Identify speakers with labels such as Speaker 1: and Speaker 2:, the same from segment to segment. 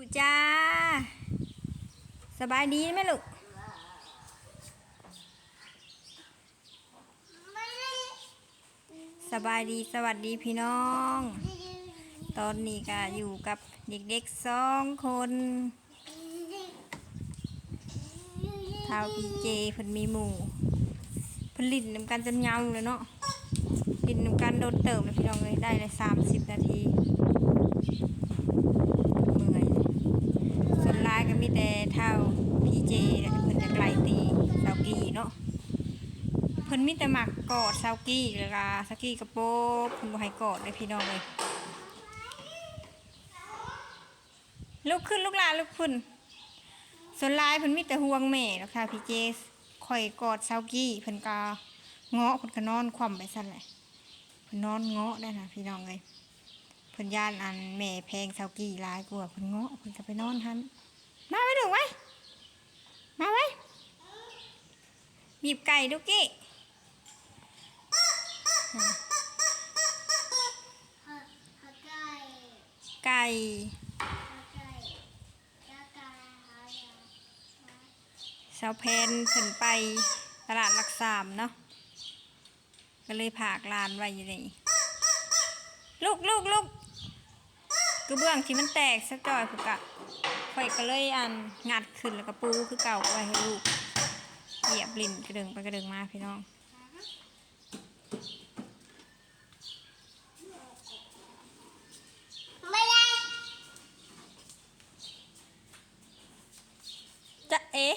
Speaker 1: ดูจ้า สบายดีไหมลูกสบายดีสวัสดีพี่น้อง ตอนนี้ก็อยู่กับเด็กๆสองคนท้าวพีเจเพิ่นมีหมู่เพิ่นลิ้นนำกันจนเงาเลยเนาะลิ้นนำกันโดนเติมเลยพี่น้องเลยได้เลยสามสิบนาทีเมื่อยส่วนหลายก็มีแต่เท่าพีเจเพิ่นจะไกลตีเสากีเนาะ เพิ่ นมีแต่หมักกอดซาวกี้เลยล่ะซาวกี้กระโปบเพิ่นบ่ให้กอดเลยพี่น้องเลยลุกขึ้นลูกลาลุกขึ้นส่วนลายเพิ่นมีแต่ห่วงแม่แล้วค่ะพี่เจข่อยกอดซาวกี้เพิ่นก็เงาะเพิ่นก็นอนคว่ำไปซั่นแหละเพิ่นนอนเงาะได้นะพี่น้องเลยเพิ่นย่านอันแม่แพงซาวกี้หลายกว่าเพิ่นเงาะเพิ่นก็ไปนอนหันมาไว้ดูไว้มาไว้บีบไก่ดุกี้ กี้ไก่สาวแพนเพิ่นไปตลาดหลักสามเนาะก็เลยผากลานไว้อยู่นี่ลูกลูกลูกกระเบื้องที่มันแตกสักจอยผูกกะข่อยก็เลยอันงัดขึ้นแล้วก็ปูคือเก่าไว้ให้ลูกเหยียบลิ้นกระเดึงไปกระเดึงมาพี่น้อง จะเอ๊ะ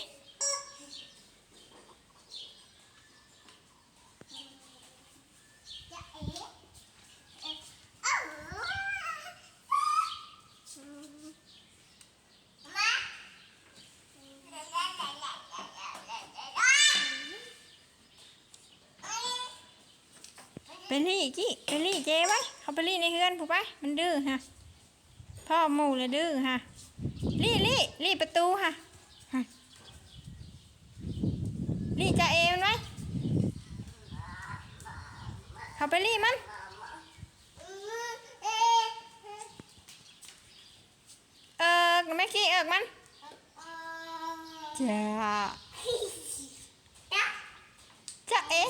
Speaker 1: ไปรี่จี้ไปรี่เจ๊ไว้เขาไปรี่ในเฮือนผูกไปมันดื้อฮะพ่อหมูเลยดื้อฮะรี่รี่รี่ประตูฮะ รี่จะเอมันไว้เขาไปรี่มันเออแม่ขี้เอิกมันจ้าจะเอ๊ะ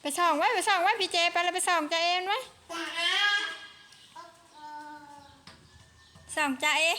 Speaker 1: ไปส่องไว้ไปส่องไว้พี่เจไปแล้วไปส่องจะเอมันไว้ ส่องจะเอ๊ะ